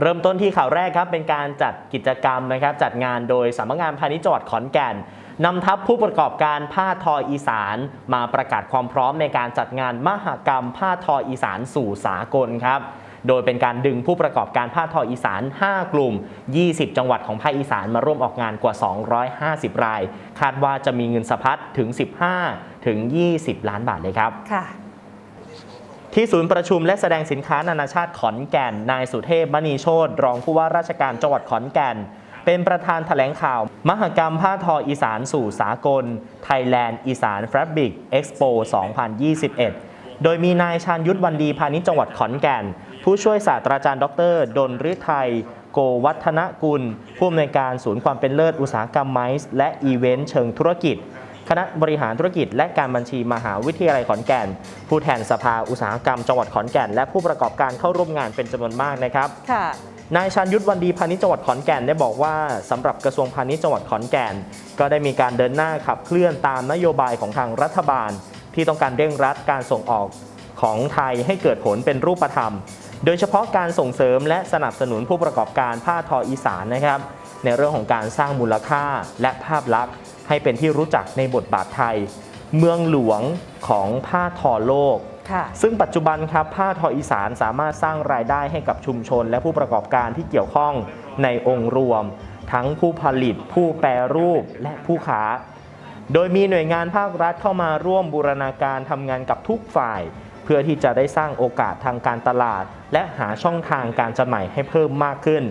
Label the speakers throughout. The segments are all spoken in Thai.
Speaker 1: เริ่มต้นที่ข่าวแรกครับเป็นการจัดกิจกรรมนะครับจัดงานโดยสำนักงานพาณิชย์จังหวัดขอนแก่นนำทัพผู้ประกอบการผ้าทออีสาน มาประกาศความพร้อมในการจัดงานมหกรรม ผ้าทออีสานสู่สากลครับโดยเป็นการดึงผู้ประกอบการผ้าทออีสาน 5 กลุ่ม 20 จังหวัดของภาคอีสานมาร่วมออกงานกว่า 250 ราย คาดว่าจะมีเงินสะพัดถึง 15 ถึง 20 ล้านบาทเลยครับ
Speaker 2: ค่ะ
Speaker 1: ที่ศูนย์ประชุมและแสดงสินค้านานาชาติขอนแก่น นายสุเทพมณีโชตรองผู้ว่าราชการจังหวัดขอนแก่น เป็นประธานแถลงข่าว มหกรรมผ้าทออีสานสู่สากล Thailand อีสานแฟบริกเอ็กซ์โป2021 โดยมีนายชาญยุทธวันดีพาณิชย์จังหวัดขอนแก่น ผู้ช่วยศาสตราจารย์ ดรดนฤทัยโกวัฒนกุล ผู้อำนวยการศูนย์ความเป็นเลิศอุตสาหกรรมไมซ์และอีเวนต์เชิงธุรกิจ คณะบริหารธุรกิจและการบัญชีมหาวิทยาลัยขอนแก่น ผู้แทนสภาอุตสาหกรรมจังหวัดขอนแก่น และผู้ประกอบการเข้าร่วมงานเป็นจำนวนมากนะครับ
Speaker 2: ค่ะ
Speaker 1: นายชันยุทธวันดีพาณิชย์จังหวัดขอนแก่นได้บอกว่าสำหรับกระทรวงพาณิชย์จังหวัดขอนแก่น ก็ได้มีการเดินหน้าขับเคลื่อนตามนโยบายของทางรัฐบาล ที่ต้องการเร่งรัดการส่งออกของไทยให้เกิดผลเป็นรูปธรรม โดยเฉพาะการส่งเสริมและสนับสนุนผู้ประกอบการผ้าทออีสานนะครับ ในเรื่องของการสร้างมูลค่าและภาพลักษณ์ ให้เป็นที่รู้จักในบทบาทไทย เมืองหลวงของผ้าทอโลก
Speaker 2: ค่ะ
Speaker 1: ซึ่งปัจจุบันครับผ้าทออีสานสามารถสร้างรายได้ให้กับชุมชน และผู้ประกอบการที่เกี่ยวข้องในองค์รวม ทั้งผู้ผลิต ผู้แปรรูปและผู้ค้า โดยมีหน่วยงานภาครัฐเข้ามาร่วมบูรณาการทำงานกับทุกฝ่ายเพื่อที่จะได้สร้างโอกาสทางการตลาด และหาช่องทางการจำหน่ายให้เพิ่มมากขึ้น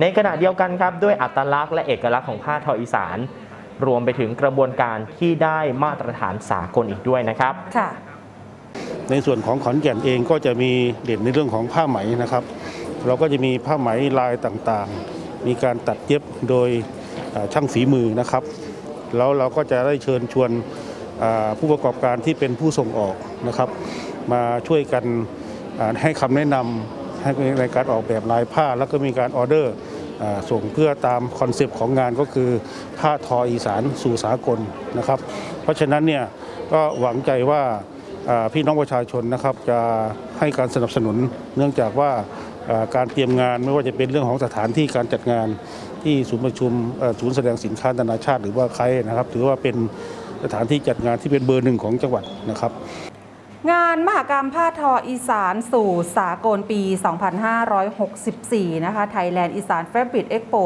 Speaker 1: ในขณะเดียวกันครับด้วยอัตลักษณ์และเอกลักษณ์ของผ้าทออีสาน รวมไปถึงกระบวนการที่ได้มาตรฐานสากลอีกด้วยนะครับ
Speaker 2: ค่ะ
Speaker 3: ในส่วนของขอนแก่นเองก็จะมีเด่นในเรื่องของผ้าไหมนะครับ เราก็จะมีผ้าไหมลายต่างๆ มีการตัดเย็บโดยช่างฝีมือนะครับ แล้วเราก็จะได้เชิญชวนผู้ประกอบการที่เป็นผู้ส่งออกนะครับ มาช่วยกันให้คำแนะนำให้ในการออกแบบลายผ้าแล้วก็มีการออเดอร์ ส่งเพื่อตามคอนเซปต์ของงานก็คือผ้าทออีสานสู่สากลนะครับ เพราะฉะนั้นเนี่ยก็หวังใจว่าพี่น้องประชาชนนะครับจะให้การสนับสนุนเนื่องจากว่าการเตรียมงานไม่ว่าจะเป็นเรื่องของสถานที่การจัดงานที่ศูนย์ประชุมศูนย์แสดงสินค้านานาชาติ หรือว่าใครนะครับ ถือว่าเป็นสถานที่จัดงานที่เป็นเบอร์หนึ่งของจังหวัดนะครับ
Speaker 2: งานมหกรรมผ้าทออีสานสู่สากลปี 2564 นะคะ Thailand อีสาน Fabric Expo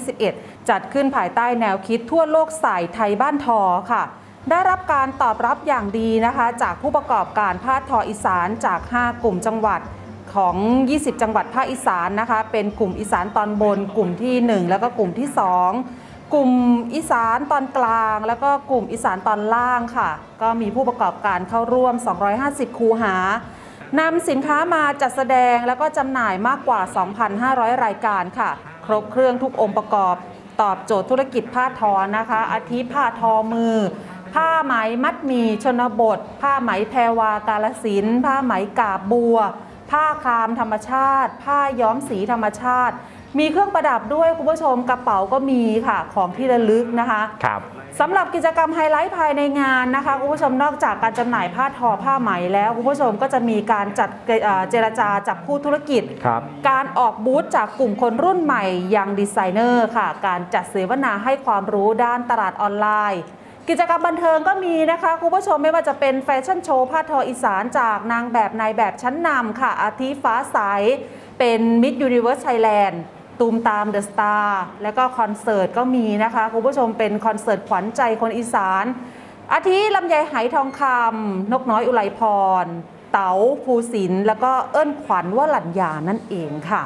Speaker 2: 2021 จัดขึ้นภายใต้แนวคิดทั่วโลกใส่ไทยบ้านทอค่ะ ได้รับการตอบรับอย่างดีนะคะ จากผู้ประกอบการผ้าทออีสานจาก 5 กลุ่มจังหวัดของ 20 จังหวัดภาคอีสานนะคะ เป็นกลุ่มอีสานตอนบน กลุ่มที่ 1 แล้วก็กลุ่มที่ 2 กลุ่มอีสานตอนกลาง แล้วก็กลุ่มอีสานตอนล่างค่ะ ก็มีผู้ประกอบการเข้าร่วม 250 คูหานำสินค้ามาจัดแสดงแล้วก็จำหน่ายมากกว่า 2,500 รายการค่ะ ครบเครื่องทุกองค์ประกอบ ตอบโจทย์ธุรกิจผ้าทอนะคะ อาทิผ้าทอมือ ผ้าไหมมัดหมีชนบท ผ้าไหมแพรวากาลสินผ้าไหมกาบบัว ผ้าครามธรรมชาติ ผ้าย้อมสีธรรมชาติ มีเครื่องประดับด้วยคุณผู้ชมกระเป๋าก็มีค่ะของที่ระลึกนะคะ
Speaker 1: ครับ
Speaker 2: สำหรับกิจกรรมไฮไลท์ภายในงานนะคะคุณผู้ชมนอกจากการจำหน่ายผ้าทอผ้าไหมแล้วคุณผู้ชมก็จะมีการจัดเอ่อเจรจาจับคู่ธุรกิจ
Speaker 1: ครับ
Speaker 2: การออกบูธจากกลุ่มคนรุ่นใหม่อย่างดีไซเนอร์ค่ะ การจัดเสวนาให้ความรู้ด้านตลาดออนไลน์ กิจกรรมบันเทิงก็มีนะคะคุณผู้ชมไม่ว่าจะเป็นแฟชั่นโชว์ผ้าทออีสานจากนางแบบนายแบบชั้นนำค่ะอาทิฟ้าใสเป็นมิ s ยูนิเว r ร์สไทยแลนด์ ตูมตามเดอะสตาร์แล้วก็คอนเสิร์ตก็มีนะคะคุณผู้ชมเป็นคอนเสิร์ตขวัญใจคนอีสาน อาทิลำไยไหทองคำนกน้อยอุไรพร เต๋าภูสิน แล้วก็เอิ้นขวัญว่าหลัญยานั่นเองค่ะ